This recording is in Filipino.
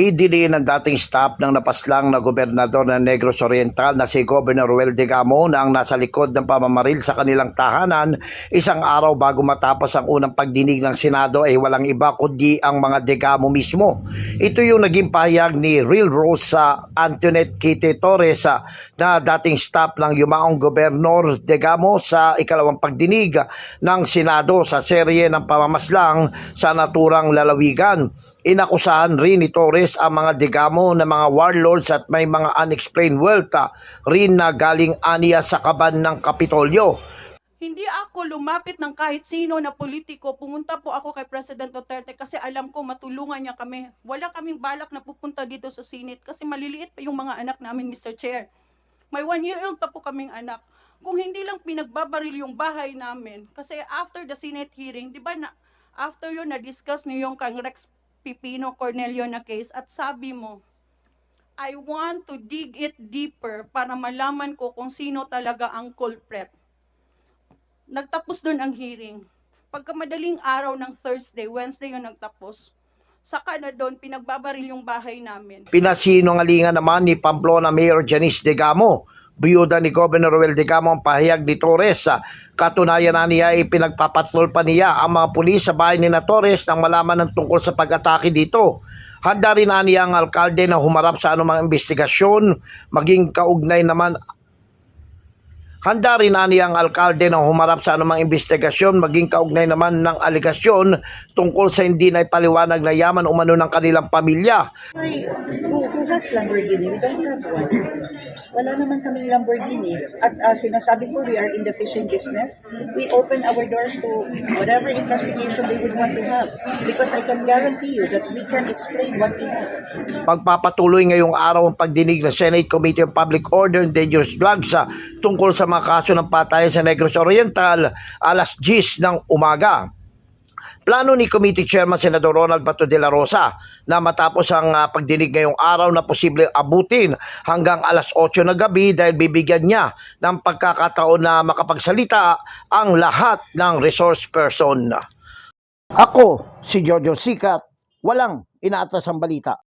Idiliin ng dating staff ng napaslang na gobernador ng Negros Oriental na si Governor Ruel de Gamo na ang nasa likod ng pamamaril sa kanilang tahanan isang araw bago matapos ang unang pagdinig ng Senado ay walang iba kundi ang mga de Gamo mismo. Ito yung naging pahayag ni Real Rosa Antoinette Kite Torres ah, na dating staff ng yumaong gobernador de Gamo sa ikalawang pagdinig ng Senado sa serye ng pamamaslang sa naturang lalawigan. Inakusahan rin ni Torres ang mga digamo na mga warlords at may mga unexplained wealth ah, rin na galing aniya sa kaban ng Kapitolyo. Hindi ako lumapit ng kahit sino na politiko. Pumunta po ako kay President Duterte kasi alam ko matulungan niya kami. Wala kaming balak na pupunta dito sa Senate kasi maliliit pa yung mga anak namin, Mr. Chair. May one year old pa po kaming anak. Kung hindi lang pinagbabaril yung bahay namin, kasi after the Senate hearing, di ba na, after yun, na-discuss niyo yung kang Pipino Cornelio na case at sabi mo, I want to dig it deeper para malaman ko kung sino talaga ang culprit nagtapos doon ang hearing. Pagka madaling araw ng Thursday, Wednesday yung nagtapos, saka na doon, pinagbabaril yung bahay namin. Pinasinungalingan naman ni Pamplona Mayor Janice de Gamo. Biyuda ni Governor Ruel de Gamo ang pahayag ni Torres. ah, Katunayan na niya ay pinagpapatrol pa niya ang mga pulis sa bahay ni na Torres nang malaman ng tungkol sa pag-atake dito. Handa rin na niya ang alkalde na humarap sa anumang investigasyon, maging kaugnay naman Handa rin na ang alkalde na humarap sa anumang investigasyon maging kaugnay naman ng aligasyon tungkol sa hindi na ipaliwanag na yaman umano ng kanilang pamilya. Why, who, who has Lamborghini? We don't have one. Wala naman kaming Lamborghini. At uh, sinasabi ko, we are in the fishing business. We open our doors to whatever investigation they would want to have. Because I can guarantee you that we can explain what we have. Pagpapatuloy ngayong araw ang pagdinig ng Senate Committee on Public Order and Dangerous Drugs sa tungkol sa mga kaso ng patayan sa Negros Oriental alas 10 ng umaga. Plano ni Committee Chairman Senador Ronald Bato de la Rosa na matapos ang ah, pagdinig ngayong araw na posible abutin hanggang alas 8 ng gabi dahil bibigyan niya ng pagkakataon na makapagsalita ang lahat ng resource person. Ako, si Jojo Sikat, walang inaatas ang balita.